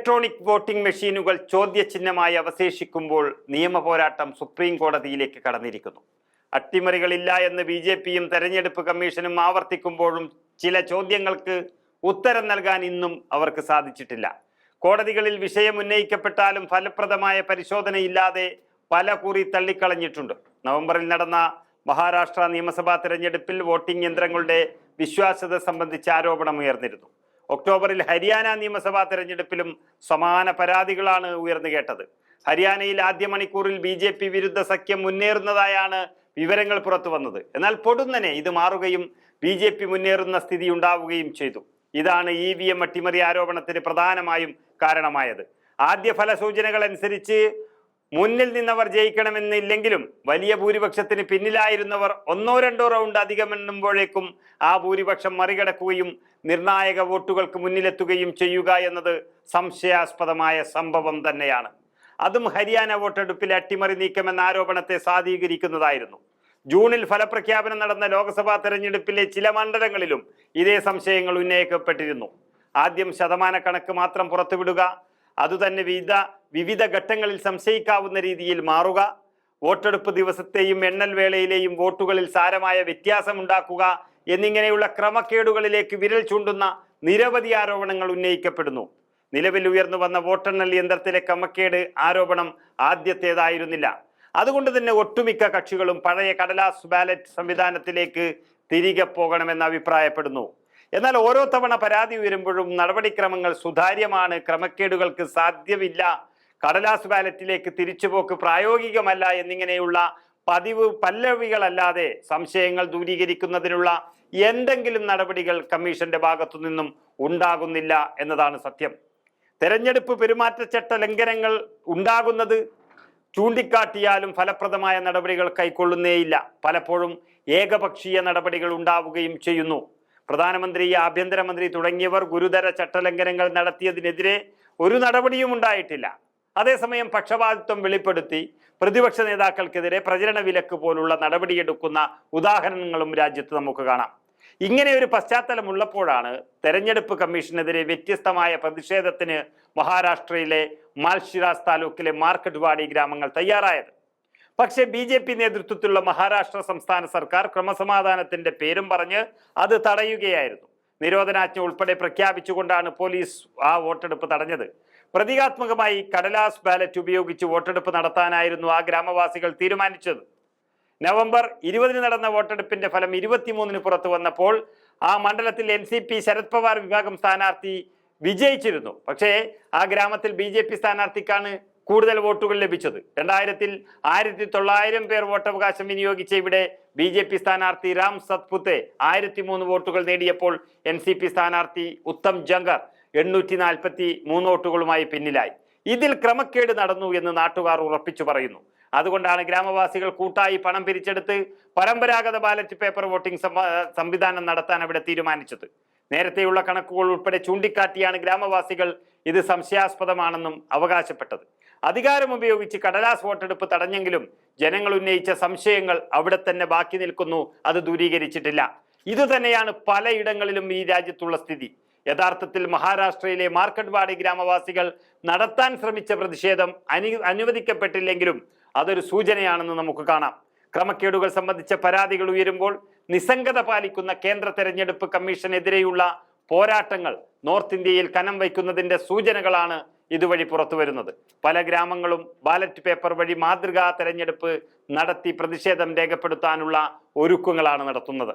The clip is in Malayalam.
ഇലക്ട്രോണിക് വോട്ടിംഗ് മെഷീനുകൾ ചോദ്യചിഹ്നമായി അവശേഷിക്കുമ്പോൾ നിയമ പോരാട്ടം സുപ്രീം കോടതിയിലേക്ക് കടന്നിരിക്കുന്നു. അട്ടിമറികളില്ല എന്ന് ബി ജെ പിയും തെരഞ്ഞെടുപ്പ് കമ്മീഷനും ആവർത്തിക്കുമ്പോഴും ചില ചോദ്യങ്ങൾക്ക് ഉത്തരം നൽകാൻ ഇന്നും അവർക്ക് സാധിച്ചിട്ടില്ല. കോടതികളിൽ വിഷയം ഉന്നയിക്കപ്പെട്ടാലും ഫലപ്രദമായ പരിശോധനയില്ലാതെ പല കുറി തള്ളിക്കളഞ്ഞിട്ടുണ്ട്. നവംബറിൽ നടന്ന മഹാരാഷ്ട്ര നിയമസഭാ തെരഞ്ഞെടുപ്പിൽ വോട്ടിംഗ് യന്ത്രങ്ങളുടെ വിശ്വാസ്യത സംബന്ധിച്ച് ആരോപണം ഉയർന്നിരുന്നു ഒക്ടോബറിൽ ഹരിയാന നിയമസഭാ തെരഞ്ഞെടുപ്പിലും സമാന പരാതികളാണ് ഉയർന്നു കേട്ടത്. ഹരിയാനയിൽ ആദ്യ മണിക്കൂറിൽ ബി ജെ പി വിരുദ്ധ സഖ്യം മുന്നേറുന്നതായാണ് വിവരങ്ങൾ പുറത്തു വന്നത്. എന്നാൽ പൊടുന്നനെ ഇത് മാറുകയും ബി ജെ പി മുന്നേറുന്ന സ്ഥിതി ഉണ്ടാവുകയും ചെയ്തു. ഇതാണ് ഇ വി എം അട്ടിമറി ആരോപണത്തിന് പ്രധാനമായും കാരണമായത്. ആദ്യ ഫലസൂചനകൾ അനുസരിച്ച് മുന്നിൽ നിന്നവർ ജയിക്കണമെന്നില്ലെങ്കിലും വലിയ ഭൂരിപക്ഷത്തിന് പിന്നിലായിരുന്നവർ ഒന്നോ രണ്ടോ റൗണ്ട് അധികം എണ്ണുമ്പോഴേക്കും ആ ഭൂരിപക്ഷം മറികടക്കുകയും നിർണായക വോട്ടുകൾക്ക് മുന്നിലെത്തുകയും ചെയ്യുക എന്നത് സംശയാസ്പദമായ സംഭവം തന്നെയാണ്. അതും ഹരിയാന വോട്ടെടുപ്പിലെ അട്ടിമറി നീക്കമെന്ന ആരോപണത്തെ സാധീകരിക്കുന്നതായിരുന്നു ജൂണിൽ ഫലപ്രഖ്യാപനം നടന്ന ലോക്സഭാ തെരഞ്ഞെടുപ്പിലെ ചില മണ്ഡലങ്ങളിലും ഇതേ സംശയങ്ങൾ ഉന്നയിക്കപ്പെട്ടിരുന്നു. ആദ്യം ശതമാന കണക്ക് മാത്രം പുറത്തുവിടുക അതുതന്നെ വിവിധ വിവിധ ഘട്ടങ്ങളിൽ സംശയിക്കാവുന്ന രീതിയിൽ മാറുക. വോട്ടെടുപ്പ് ദിവസത്തെയും എണ്ണൽ വേളയിലെയും വോട്ടുകളിൽ സാരമായ വ്യത്യാസമുണ്ടാക്കുക എന്നിങ്ങനെയുള്ള ക്രമക്കേടുകളിലേക്ക് വിരൽ ചൂണ്ടുന്ന നിരവധി ആരോപണങ്ങൾ ഉന്നയിക്കപ്പെടുന്നു. നിലവിൽ ഉയർന്നു വന്ന വോട്ടെണ്ണൽ യന്ത്രത്തിലെ ക്രമക്കേട് ആരോപണം ആദ്യത്തേതായിരുന്നില്ല. അതുകൊണ്ട് തന്നെ ഒട്ടുമിക്ക കക്ഷികളും പഴയ കടലാസ് ബാലറ്റ് സംവിധാനത്തിലേക്ക് തിരികെ പോകണമെന്ന് അഭിപ്രായപ്പെടുന്നു. എന്നാൽ ഓരോ തവണ പരാതി ഉയരുമ്പോഴും നടപടിക്രമങ്ങൾ സുതാര്യമാണ്. ക്രമക്കേടുകൾക്ക് സാധ്യമില്ല കടലാസ് ബാലറ്റിലേക്ക് തിരിച്ചുപോക്ക് പ്രായോഗികമല്ല എന്നിങ്ങനെയുള്ള പതിവ് പല്ലവികളല്ലാതെ സംശയങ്ങൾ ദൂരീകരിക്കുന്നതിനുള്ള എന്തെങ്കിലും നടപടികൾ കമ്മീഷന്റെ ഭാഗത്തു നിന്നും ഉണ്ടാകുന്നില്ല എന്നതാണ് സത്യം. തെരഞ്ഞെടുപ്പ് പെരുമാറ്റച്ചട്ട ലംഘനങ്ങൾ ഉണ്ടാകുന്നത് ചൂണ്ടിക്കാട്ടിയാലും ഫലപ്രദമായ നടപടികൾ കൈക്കൊള്ളുന്നേയില്ല. പലപ്പോഴും ഏകപക്ഷീയ നടപടികൾ ഉണ്ടാവുകയും ചെയ്യുന്നു. പ്രധാനമന്ത്രി ആഭ്യന്തരമന്ത്രി തുടങ്ങിയവർ ഗുരുതര ചട്ടലംഘനങ്ങൾ നടത്തിയതിനെതിരെ ഒരു നടപടിയും ഉണ്ടായിട്ടില്ല. അതേസമയം പക്ഷപാതിത്വം വെളിപ്പെടുത്തി പ്രതിപക്ഷ നേതാക്കൾക്കെതിരെ പ്രചരണ വിലക്ക് പോലുള്ള നടപടിയെടുക്കുന്ന ഉദാഹരണങ്ങളും രാജ്യത്ത് നമുക്ക് കാണാം. ഇങ്ങനെ ഒരു പശ്ചാത്തലം ഉള്ളപ്പോഴാണ് തെരഞ്ഞെടുപ്പ് കമ്മീഷനെതിരെ വ്യത്യസ്തമായ പ്രതിഷേധത്തിന് മഹാരാഷ്ട്രയിലെ മാൽഷിറാസ് താലൂക്കിലെ മാർക്കറ്റ്വാടി ഗ്രാമങ്ങൾ തയ്യാറായത്. പക്ഷേ ബി ജെ പി നേതൃത്വത്തിലുള്ള മഹാരാഷ്ട്ര സംസ്ഥാന സർക്കാർ ക്രമസമാധാനത്തിന്റെ പേരും പറഞ്ഞ് അത് തടയുകയായിരുന്നു. നിരോധനാജ്ഞ ഉൾപ്പെടെ പ്രഖ്യാപിച്ചുകൊണ്ടാണ് പോലീസ് ആ വോട്ടെടുപ്പ് തടഞ്ഞത്. പ്രതീകാത്മകമായി കടലാസ് ബാലറ്റ് ഉപയോഗിച്ച് വോട്ടെടുപ്പ് നടത്താനായിരുന്നു ആ ഗ്രാമവാസികൾ തീരുമാനിച്ചത്. നവംബർ ഇരുപതിന് നടന്ന വോട്ടെടുപ്പിന്റെ ഫലം ഇരുപത്തിമൂന്നിന് പുറത്തു വന്നപ്പോൾ ആ മണ്ഡലത്തിൽ N C P Sharad Pawar വിഭാഗം സ്ഥാനാർത്ഥി വിജയിച്ചിരുന്നു. പക്ഷേ ആ ഗ്രാമത്തിൽ ബി ജെ പി സ്ഥാനാർത്ഥിക്കാണ് കൂടുതൽ വോട്ടുകൾ ലഭിച്ചത്. രണ്ടായിരത്തിൽ ആയിരത്തി തൊള്ളായിരം പേർ വോട്ടവകാശം വിനിയോഗിച്ച ഇവിടെ ബി ജെ പി സ്ഥാനാർത്ഥി രാം സത്പുത്തെ ആയിരത്തി മൂന്ന് വോട്ടുകൾ നേടിയപ്പോൾ എൻ സി പി സ്ഥാനാർത്ഥി ഉത്തം ജങ്കർ എണ്ണൂറ്റി നാൽപ്പത്തി മൂന്ന് വോട്ടുകളുമായി പിന്നിലായി. ഇതിൽ ക്രമക്കേട് നടന്നു എന്ന് നാട്ടുകാർ ഉറപ്പിച്ചു പറയുന്നു. അതുകൊണ്ടാണ് ഗ്രാമവാസികൾ കൂട്ടായി പണം പിരിച്ചെടുത്ത് പരമ്പരാഗത ബാലറ്റ് പേപ്പർ വോട്ടിംഗ് സംവിധാനം നടത്താൻ അവിടെ തീരുമാനിച്ചത്. നേരത്തെയുള്ള കണക്കുകൾ ഉൾപ്പെടെ ചൂണ്ടിക്കാട്ടിയാണ് ഗ്രാമവാസികൾ ഇത് സംശയാസ്പദമാണെന്നും അവകാശപ്പെട്ടത്. അധികാരം ഉപയോഗിച്ച് കടലാസ് വോട്ടെടുപ്പ് തടഞ്ഞെങ്കിലും ജനങ്ങൾ ഉന്നയിച്ച സംശയങ്ങൾ അവിടെ തന്നെ ബാക്കി നിൽക്കുന്നു അത് ദൂരീകരിച്ചിട്ടില്ല. ഇതുതന്നെയാണ് പലയിടങ്ങളിലും ഈ രാജ്യത്തുള്ള സ്ഥിതി. യഥാർത്ഥത്തിൽ മഹാരാഷ്ട്രയിലെ മാർക്കറ്റ്വാടി ഗ്രാമവാസികൾ നടത്താൻ ശ്രമിച്ച പ്രതിഷേധം അനു അനുവദിക്കപ്പെട്ടില്ലെങ്കിലും അതൊരു സൂചനയാണെന്ന് നമുക്ക് കാണാം. ക്രമക്കേടുകൾ സംബന്ധിച്ച പരാതികൾ ഉയരുമ്പോൾ നിസ്സംഗത പാലിക്കുന്ന കേന്ദ്ര തെരഞ്ഞെടുപ്പ് കമ്മീഷനെതിരെയുള്ള പോരാട്ടങ്ങൾ നോർത്ത് ഇന്ത്യയിൽ കനം വയ്ക്കുന്നതിന്റെ സൂചനകളാണ് ഇതുവഴി പുറത്തു വരുന്നത്. പല ഗ്രാമങ്ങളും ബാലറ്റ് പേപ്പർ വഴി മാതൃകാ തെരഞ്ഞെടുപ്പ് നടത്തി പ്രതിഷേധം രേഖപ്പെടുത്താനുള്ള ഒരുക്കങ്ങളാണ് നടത്തുന്നത്.